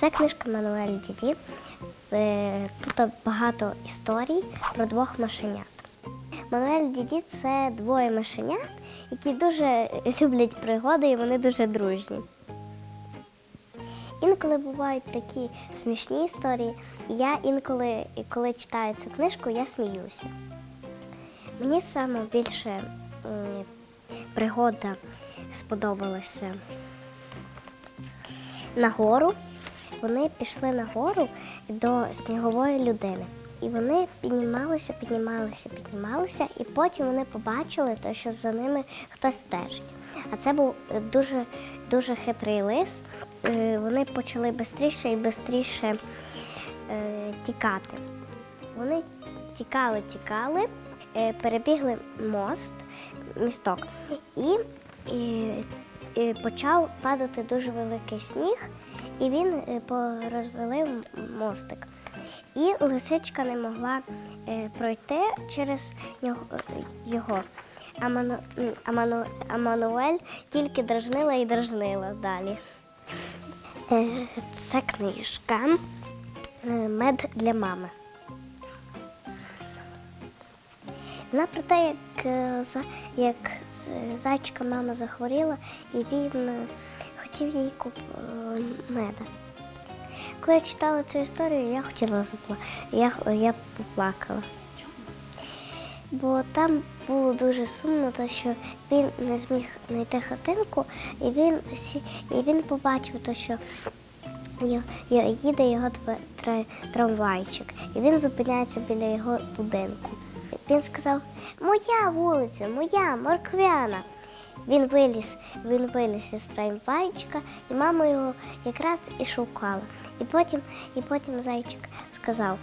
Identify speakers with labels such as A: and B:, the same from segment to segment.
A: Це книжка Мануель Діді. Е, Тут багато історій про двох мишенят. Мануель Діді це двоє мишенят, які дуже люблять пригоди і вони дуже дружні. Інколи бувають такі смішні історії. Я інколи, коли читаю цю книжку, я сміюся. Мені саме більше пригода сподобалася на гору. Вони пішли на гору до снігової людини. І вони піднімалися, піднімалися, піднімалися, і потім вони побачили, то, що за ними хтось стежить. А це був е, дуже, дуже хитрий лис. Е, Вони почали швидше і швидше тікати. Вони тікали, тікали, е, перебігли мост, місток, і, і, і почав падати дуже великий сніг, і він е, мостик. І лисичка не могла е, пройти через е, його. А, Ману, а, Ману, а Мануель тільки дражнила і дражнила далі. Це книжка Мед для мами. Вона про те, як, як зайчика мама захворіла, і він хотів їй куп меда. Коли я читала цю історію, я хотіла запла... я, я поплакала. Бо там було дуже сумно, то що він не зміг знайти хатинку, і він, і він побачив, то, що їде його трамвайчик, і він зупиняється біля його будинку. Він сказав: Моя вулиця, моя морквяна. Він виліз, він виліз із трамвайчика, і мама його якраз і шукала. І потім, і потім зайчик сказав: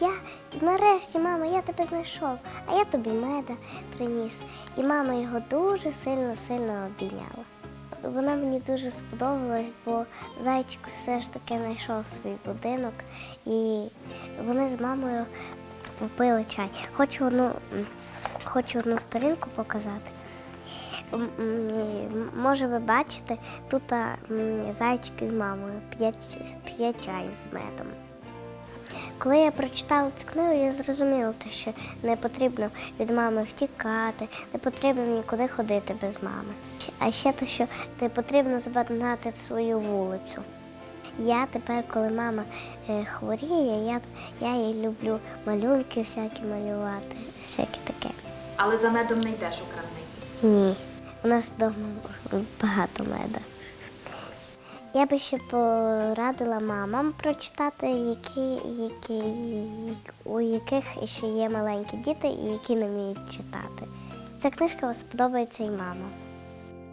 A: Я нарешті, мама, я тебе знайшов, а я тобі меда приніс. І мама його дуже сильно, сильно обійняла. Вона мені дуже сподобалась, бо зайчик все ж таки знайшов свій будинок і вони з мамою попили чай. Хочу одну, хочу одну сторінку показати. Може, ви бачите, тут а, м, зайчик із мамою п'є чай з медом. Коли я прочитала цю книгу, я зрозуміла, що не потрібно від мами втікати, не потрібно нікуди ходити без мами. А ще те, що не потрібно збагнати свою вулицю. Я тепер, коли мама е, хворіє, я, я їй люблю малюнки всякі малювати, всяке таке.
B: Але за медом не йдеш у крамниці.
A: Ні, у нас вдома багато меда. Я би ще порадила мамам прочитати, які, які, у яких ще є маленькі діти і які не вміють читати. Ця книжка сподобається і мамам.